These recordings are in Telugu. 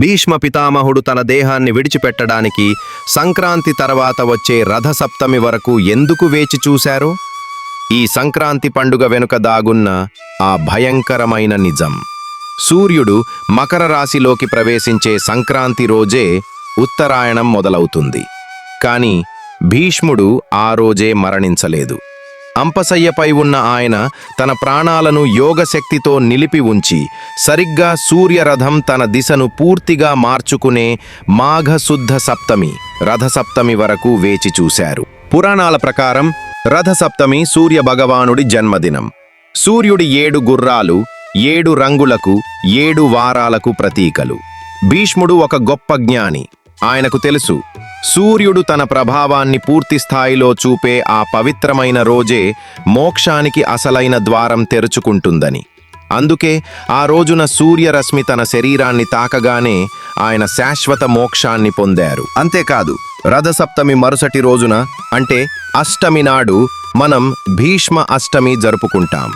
భీష్మ పితామహుడు తన దేహాన్ని విడిచిపెట్టడానికి సంక్రాంతి తర్వాత వచ్చే రథసప్తమి వరకు ఎందుకు వేచి చూశారో? ఈ సంక్రాంతి పండుగ వెనుక దాగున్న ఆ భయంకరమైన నిజం. సూర్యుడు మకర రాశిలోకి ప్రవేశించే సంక్రాంతి రోజే ఉత్తరాయణం మొదలవుతుంది. కాని భీష్ముడు ఆ రోజే మరణించలేదు. అంపసయ్యపై ఉన్న ఆయన తన ప్రాణాలను యోగశక్తితో నిలిపి ఉంచి సరిగ్గా సూర్యరథం తన దిశను పూర్తిగా మార్చుకునే మాఘశుద్ధ సప్తమి రథసప్తమి వరకు వేచి చూశారు. పురాణాల ప్రకారం రథసప్తమి సూర్య భగవానుడి జన్మదినం. సూర్యుడి ఏడు గుర్రాలు ఏడు రంగులకు ఏడు వారాలకు ప్రతీకలు. భీష్ముడు ఒక గొప్ప జ్ఞాని. ఆయనకు తెలుసు సూర్యుడు తన ప్రభావాన్ని పూర్తి స్థాయిలో చూపే ఆ పవిత్రమైన రోజే మోక్షానికి అసలైన ద్వారం తెరుచుకుంటుందని. అందుకే ఆ రోజున సూర్యరశ్మి తన శరీరాన్ని తాకగానే ఆయన శాశ్వత మోక్షాన్ని పొందారు. అంతేకాదు రథసప్తమి మరుసటి రోజున అంటే అష్టమి నాడు మనం భీష్మ అష్టమి జరుపుకుంటాం.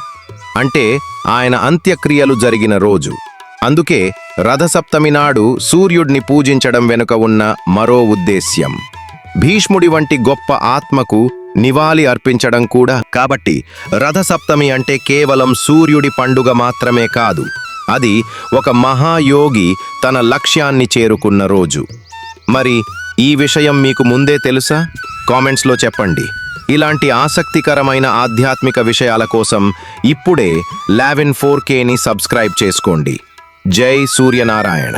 అంటే ఆయన అంత్యక్రియలు జరిగిన రోజు. అందుకే రథసప్తమి నాడు సూర్యుడిని పూజించడం వెనుక ఉన్న మరో ఉద్దేశ్యం. భీష్ముడి వంటి గొప్ప ఆత్మకు నివాళి అర్పించడం కూడా కాబట్టి రథసప్తమి అంటే కేవలం సూర్యుడి పండుగ మాత్రమే కాదు అది ఒక మహాయోగి తన లక్ష్యాన్ని చేరుకున్న రోజు. మరి ఈ విషయం మీకు ముందే తెలుసా? కామెంట్స్లో చెప్పండి. ఇలాంటి ఆసక్తికరమైన ఆధ్యాత్మిక విషయాల కోసం ఇప్పుడే లావెన్ ఫోర్ కేని సబ్స్క్రైబ్ చేసుకోండి. జై సూర్యనారాయణ.